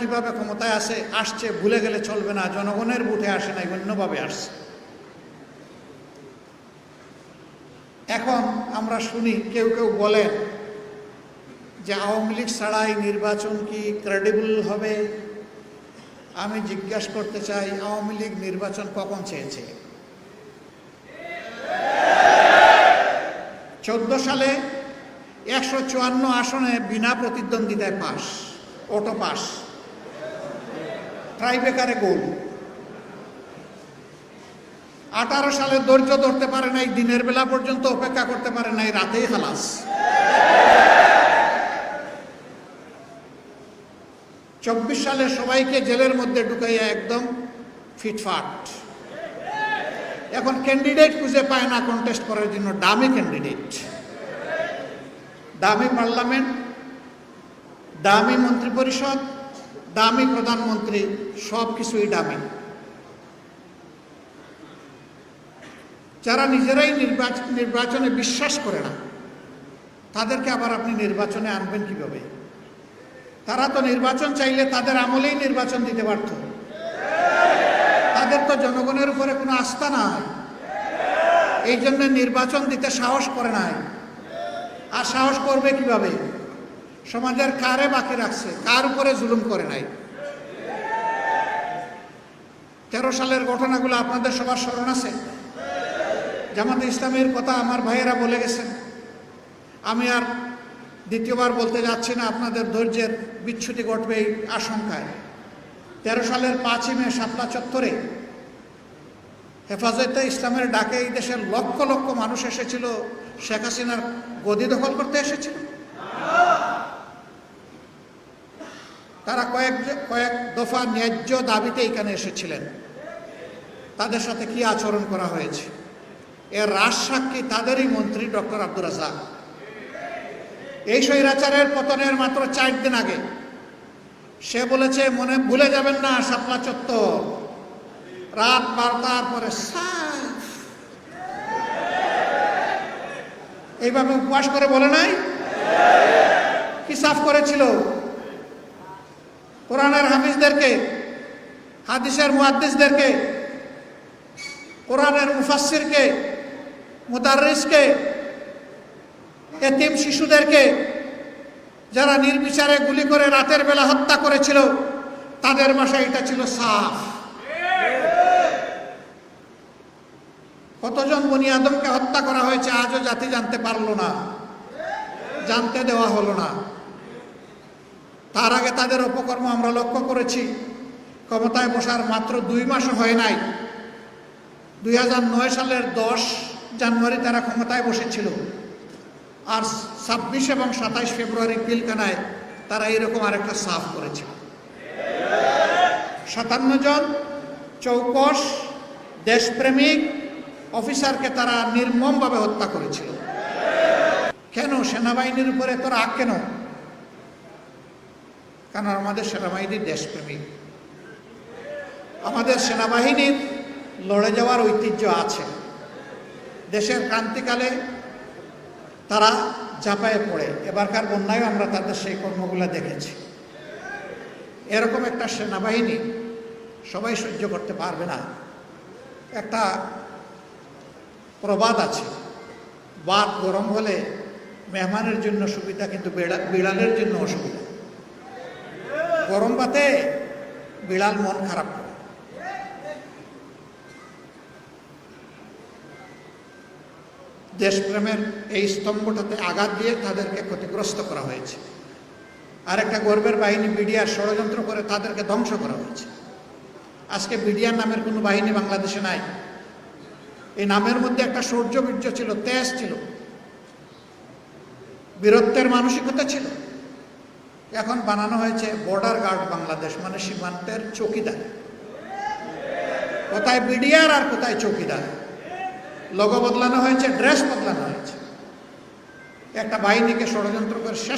কীভাবে ক্ষমতায় আসে, আসছে, ভুলে গেলে চলবে না, জনগণের বুথে আসে নাই অন্যভাবে আসছে। এখন আমরা শুনি, কেউ কেউ বলেন যে আওয়ামী লীগ ছাড়াই নির্বাচন কি ক্রেডিবল হবে? আমি জিজ্ঞাসা করতে চাই, আওয়ামী লীগ নির্বাচন কখন চেয়েছে? চোদ্দ সালে একশো চুয়ান্ন আসনে বিনা প্রতিদ্বন্দ্বিতায় পাস অটো পাস ট্রাইবেকারে গোল আঠারো সালে ধৈর্য ধরতে পারে নাই, দিনের বেলা পর্যন্ত অপেক্ষা করতে পারে নাই, রাতেই খালাস। চব্বিশ সালে সবাইকে জেলের মধ্যে ঢুকাইয়া একদম ফিটফাট। এখন ক্যান্ডিডেট খুঁজে পায় না কন্টেস্ট করার জন্য দামি ক্যান্ডিডেট দামি পার্লামেন্ট দামি মন্ত্রী পরিষদ দামি প্রধানমন্ত্রী সব কিছুই দামি। যারা নিজেরাই নির্বাচন নির্বাচনে বিশ্বাস করে না, তাদেরকে আবার আপনি নির্বাচনে আনবেন কীভাবে? তারা তো নির্বাচন চাইলে তাদের আমলেই নির্বাচন দিতে পারত। তাদের তো জনগণের উপরে কোনো আস্থা নাই। এই জন্য নির্বাচন দিতে সাহস করে নাই। আর সাহস করবে কীভাবে? সমাজের কারে বাকি রাখছে? কার উপরে জুলুম করে নাই? তেরো সালের ঘটনাগুলো আপনাদের সবার স্মরণ আছে? জামাতে ইসলামের কথা আমার ভাইয়েরা বলে গেছেন। আমি আর দ্বিতীয়বার বলতে যাচ্ছি না, আপনাদের ধৈর্যের বিচ্ছুতি ঘটবে এই আশঙ্কায়। তেরো সালের পাঁচই মে শাপলা চত্বরে হেফাজতে ইসলামের ডাকে এই দেশের লক্ষ লক্ষ মানুষ এসেছিল। শেখ হাসিনার গদি দখল করতে এসেছিল তারা কয়েক কয়েক দফা ন্যায্য দাবিতে এখানে এসেছিলেন। তাদের সাথে কি আচরণ করা হয়েছে? এর রাজ সাক্ষী তাদেরই মন্ত্রী ডক্টর আব্দুর রাজাক এই স্বৈরাচারের পতনের মাত্র চার দিন আগে সে বলেছে, মনে, ভুলে যাবেন না, শাপলা চত্বর। রাত বারোটার পরে এইভাবে উপবাস করে বলে নাই? কি সাফ করেছিল? কোরআনের হাফিজদেরকে, হাদিসের মুহাদ্দিসদেরকে, কোরআনের মুফাসসিরকে মুদারিসকে এতিম শিশুদেরকে যারা নির্বিচারে গুলি করে রাতের বেলা হত্যা করেছিল, তাদের বাসায় এটা ছিল সাফ। কতজন বনি আদমকে হত্যা করা হয়েছে, আজও জাতি জানতে পারল না। জানতে দেওয়া হলো না। তার আগে তাদের অপকর্ম আমরা লক্ষ্য করেছি। ক্ষমতায় বসার মাত্র দুই মাসও হয় নাই। দুই হাজার নয় সালের দশ জানুয়ারি তারা ক্ষমতায় বসেছিল। আর ছাব্বিশ এবং সাতাইশ ফেব্রুয়ারি পিলকানায় তারা এরকম আরেকটা সাফ করেছিল সাতান্ন জন চৌকস, দেশপ্রেমিক অফিসারকে তারা নির্মমভাবে হত্যা করেছিল। কেন? সেনাবাহিনীর উপরে তোর আগ কেন? কারণ আমাদের সেনাবাহিনী দেশপ্রেমিক আমাদের সেনাবাহিনীর লড়ে যাওয়ার ঐতিহ্য আছে। দেশের ক্রান্তিকালে তারা ঝাঁপায়ে পড়ে। এবারকার বন্যায়ও আমরা তাদের সেই কর্মগুলো দেখেছি। এরকম একটা সেনাবাহিনী সবাই সহ্য করতে পারবে না। একটা প্রবাদ আছে। বাদ গরম হলে মেহমানের জন্য সুবিধা, কিন্তু বিড়ালের জন্য অসুবিধা। গরম বাতে বিড়াল মন খারাপ করে। দেশপ্রেমের এই স্তম্ভটাতে আঘাত দিয়ে তাদেরকে ক্ষতিগ্রস্ত করা হয়েছে। আর একটা গর্বের বাহিনী বিডিআর ষড়যন্ত্র করে তাদেরকে ধ্বংস করা হয়েছে। আজকে বিডিআর নামের কোনো বাহিনী বাংলাদেশে নাই। এই নামের মধ্যে একটা সৌর্য বীর্য ছিল, তেজ ছিল। বীরত্বের মানসিকতা ছিল। এখন বানানো হয়েছে বর্ডার গার্ড বাংলাদেশ মানে সীমান্তের চৌকিদার। কোথায় বিডিআর আর কোথায় চৌকিদার? লোগো বদলানো হয়েছে, ড্রেস বদলানো হয়েছে। একটা বাহিনীকে ষড়যন্ত্র করে শেষ